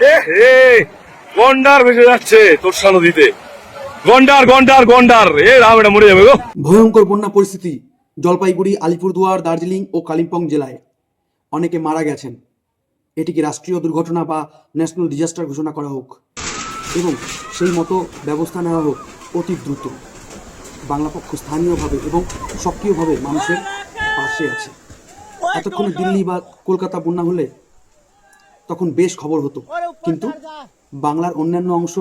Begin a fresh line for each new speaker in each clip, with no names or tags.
হে গন্ডার ভেসে যাচ্ছে তোরসা নদীতে। গন্ডার গন্ডার গন্ডার। এ, রাম, এটা মরে যাবে গো।
ভয়ঙ্কর বন্যা পরিস্থিতি জলপাইগুড়ি, আলিপুরদুয়ার, দার্জিলিং ও কালিম্পং জেলায়। অনেকে মারা গেছেন। এটিকে রাষ্ট্রীয় দুর্ঘটনা বা ন্যাশনাল ডিজাস্টার ঘোষণা করা হোক? এবং সেই মতো ব্যবস্থা নেওয়া হোক অতি দ্রুত। বাংলা পক্ষ স্থানীয়ভাবে এবং সক্রিয়ভাবে মানুষের পাশে আছে। এতক্ষণে দিল্লি বা কলকাতা বন্যা হলে তখন বেশ খবর হতো। কিন্তু বাংলার অন্যান্য অংশ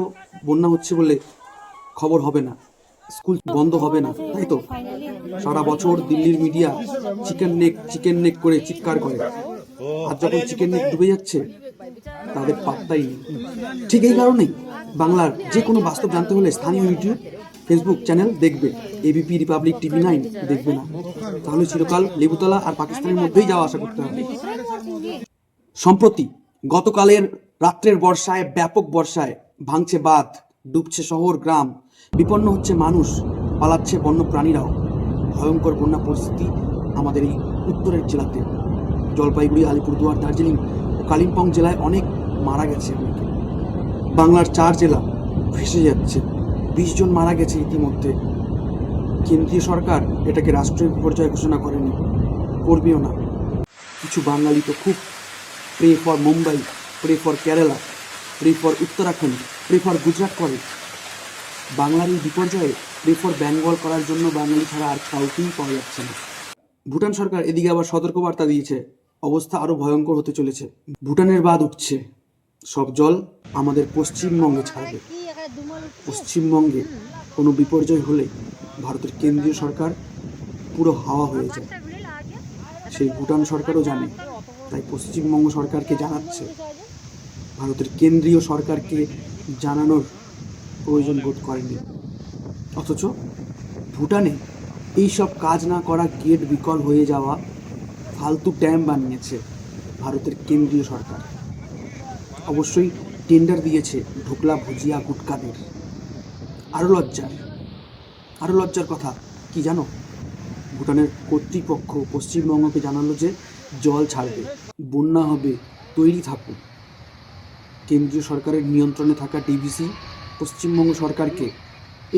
বন্যা হচ্ছে বলে খবর হবে না। স্কুল বন্ধ হবে না, তাই তো? সারা বছর দিল্লির media chicken neck chicken neck করে চিৎকার করে। আর যখন চিকেন নেক ডুবে যাচ্ছে, তাদের পাত্তাই নেই। ঠিক এই কারণেই বাংলার যে কোনো বাস্তব জানতে হলে স্থানীয় ইউটিউব, ফেসবুক চ্যানেল দেখবে। এবিপি রিপাবলিক টিভি নাইন দেখবে না। তাহলে চিরকাল লেবুতলা আর পাকিস্তানের মধ্যেই যাওয়া আশা করতে হবে। সম্প্রতি গতকালের রাত্রের বর্ষায়, ব্যাপক বর্ষায় ভাঙছে বাঁধ, ডুবছে শহর, গ্রাম। বিপন্ন হচ্ছে মানুষ, পালাচ্ছে বন্য প্রাণীরাও ভয়ঙ্কর বন্যা পরিস্থিতি আমাদের এই উত্তরের জেলাতে। জলপাইগুড়ি, আলিপুরদুয়ার, দার্জিলিং ও কালিম্পং জেলায় অনেক মারা গেছে অনেকে। বাংলার চার জেলা ভেসে যাচ্ছে। বিশ জন মারা গেছে ইতিমধ্যে। কেন্দ্রীয় সরকার এটাকে রাষ্ট্রীয় বিপর্যয় ঘোষণা করেনি। করবেও না। কিছু বাঙালি তো খুব pray for Mumbai. Pray for Kerala pray for Uttarakhand pray for Gujarat করে বাংলার এই বিপর্যয়ে প্রে ফর বেঙ্গল করার জন্য বাঙালি ছাড়া আর কাউকেই পাওয়া যাচ্ছে না। ভুটান সরকার এদিকে আবার সতর্কবার্তা দিয়েছে। অবস্থা আরও ভয়ঙ্কর হতে চলেছে। ভুটানের বাদ উঠছে সব জল আমাদের পশ্চিমবঙ্গে ছাড়বে। পশ্চিমবঙ্গে কোনো বিপর্যয় হলে ভারতের কেন্দ্রীয় সরকার পুরো হাওয়া হয়ে যায়। সেই ভুটান সরকারও জানে, তাই পশ্চিমবঙ্গ সরকারকে জানাচ্ছে ভারতের কেন্দ্রীয় সরকারকে জানানোর প্রয়োজন বোধ করেনি অথচ ভুটানে এই সব কাজ না করা গেট বিকল হয়ে যাওয়া ফালতু ড্যাম বানিয়েছে ভারতের কেন্দ্রীয় সরকার। অবশ্যই টেন্ডার দিয়েছে ঢোকলা ভুজিয়া গুটকাদের। আরও লজ্জার আরও লজ্জার কথা, কি জানো? ভুটানের কর্তৃপক্ষ পশ্চিমবঙ্গকে জানালো যে জল ছাড়বে, বন্যা হবে, তৈরি থাকুন কেন্দ্রীয় সরকারের নিয়ন্ত্রণে থাকা ডিভিসি পশ্চিমবঙ্গ সরকারকে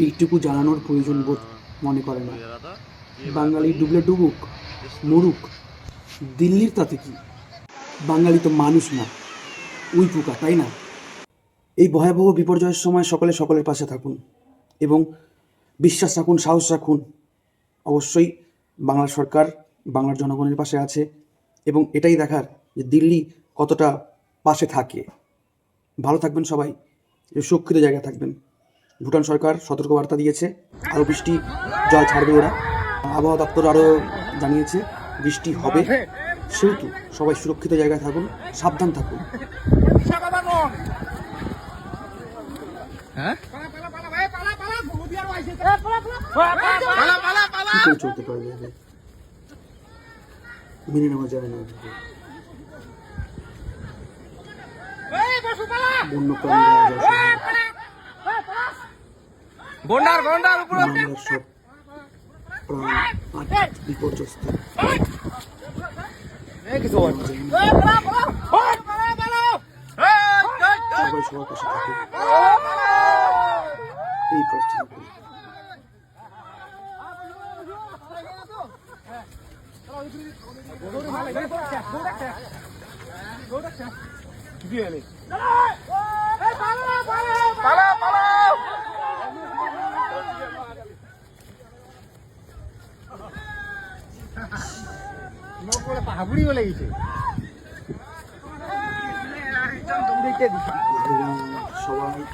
এইটুকু জানানোর প্রয়োজন বোধ মনে করে না। বাঙালি ডুবলে ডুবুক, মরুক, দিল্লির তাতে কি? বাঙালি তো মানুষ না, উই পোকা, তাই না? এই ভয়াবহ বিপর্যয়ের সময় সকলে সকলের পাশে থাকুন এবং বিশ্বাস রাখুন, সাহস রাখুন। অবশ্যই বাংলা সরকার বাংলার জনগণের পাশে আছে এবং এটাই দেখার যে দিল্লি কতটা পাশে থাকে। ভালো থাকবেন সবাই সুরক্ষিত জায়গায় থাকবেন। ভুটান সরকার সতর্কবার্তা দিয়েছে আরও বৃষ্টি জল ছাড়বে ওরা। আবহাওয়া দপ্তর আরও জানিয়েছে বৃষ্টি হবে। সেহেতু সবাই সুরক্ষিত জায়গায় থাকুন সাবধান থাকুন। চলতে পারবে মেনে নেওয়া যায় না।
গন্ডার গন্ডার উপরে
বিপর্যস্ত এই করি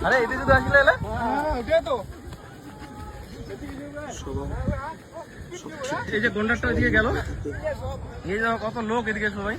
আরে তো এই যে এদিকে কত লোক এদিকে সবাই